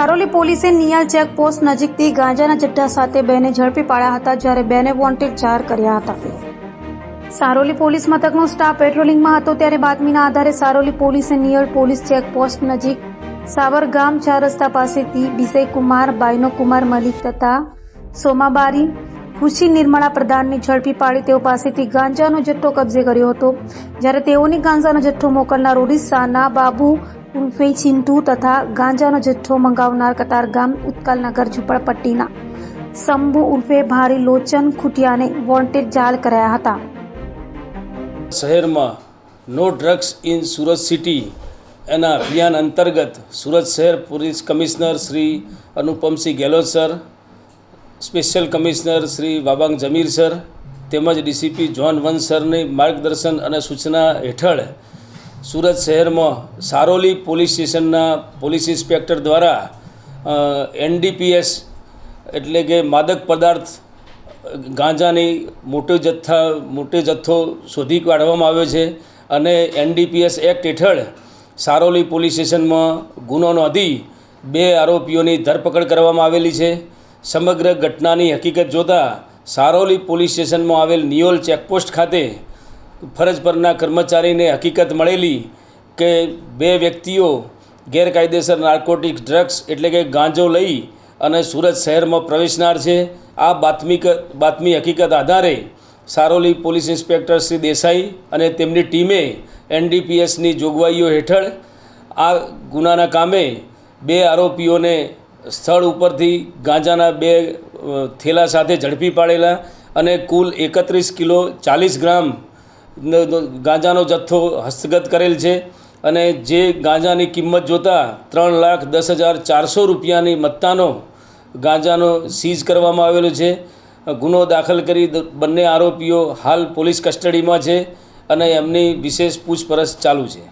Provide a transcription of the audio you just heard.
સારોલી પોલીસે નિયાલ ચેકપોસ્ટ નજીકથી ગાંજાના જથ્થા સાથે બેને ઝડપી પાડ્યા હતા, જ્યારે બેને વોન્ટેડ જાહેર કર્યા હતા. સારોલી પોલીસ મથકનો સ્ટાફ પેટ્રોલિંગમાં હતો, ત્યારે બાતમીના આધારે સારોલી પોલીસે નિયર પોલીસ ચેકપોસ્ટ નજીક સાવરગામ ચાર રસ્તા પાસેથી બિજયકુમાર બાયનો કુમાર મલિક તથા સોમાબારી ખુશી નિર્મળા પ્રધાનને ઝડપી પાડી તેઓ પાસેથી ગાંજાનો જથ્થો કબજે કર્યો હતો, જ્યારે તેઓની ગાંજાનો જથ્થો મોકલનાર ઓડિશાના બાબુ ઉર્ફે ચિંટુ તથા ગાંજાનો જથ્થો મંગાવનાર કતારગામ ઉત્કલનગર ઝુંપડપટ્ટીના. શંભુ ઉર્ફે ભારી લોચન, ખુટિયાને વોન્ટેડ જાળ કરાયા હતા. શહેરમાં no drugs in Surat city એના અભિયાન અંતર્ગત સુરત શહેર police commissioner Shri Anupamsinh Gehlot sir, special commissioner Shri Wabang Jamir sir તેમજ ડીસીપી જોન વન સરની માર્ગદર્શન અને સૂચના હેઠળ સુરત શહેરમાં સારોલી પોલીસ સ્ટેશનના પોલીસ ઇન્સ્પેક્ટર દ્વારા એનડીપીએસ એટલે કે માદક પદાર્થ, ગાંજાની મોટો જથ્થા, મોટો જથ્થો શોધી કાઢવામાં આવ્યો છે અને એનડીપીએસ એક્ટ હેઠળ સારોલી પોલીસ સ્ટેશનમાં ગુનો નોંધી બે આરોપીઓની ધરપકડ કરવામાં આવેલી છે. સમગ્ર ઘટનાની હકીકત જોતાં સારોલી પોલીસ સ્ટેશનમાં આવેલ નિયોલ ચેકપોસ્ટ ખાતે ફરજ પરના કર્મચારીને હકીકત મળેલી કે બે વ્યક્તિઓ ગેરકાયદેસર નાર્કોટિક ડ્રગ્સ એટલે કે ગાંજો લઈ અને સુરત શહેરમાં પ્રવેશનાર છે. આ બાતમી બાતમી હકીકત આધારે સારોલી પોલીસ ઇન્સ્પેક્ટર શ્રી દેસાઈ અને તેમની ટીમે એનડીપીએસની જોગવાઈઓ હેઠળ આ ગુનાના કામે બે આરોપીઓને સ્થળ ઉપરથી ગાંજાના બે થેલા સાથે ઝડપી પાડેલા અને કુલ એકત્રીસ કિલો ચાલીસ ગ્રામ ગાંજાનો જથ્થો હસ્તગત કરેલ છે અને જે ગાંજાની કિંમત જોતાં ત્રણ લાખ દસ હજાર ચારસો રૂપિયાની મત્તાનો ગાંજાનો સીઝ કરવામાં આવેલો છે. ગુનો દાખલ કરી બંને આરોપીઓ હાલ પોલીસ કસ્ટડીમાં છે અને એમની વિશેષ પૂછપરછ ચાલુ છે.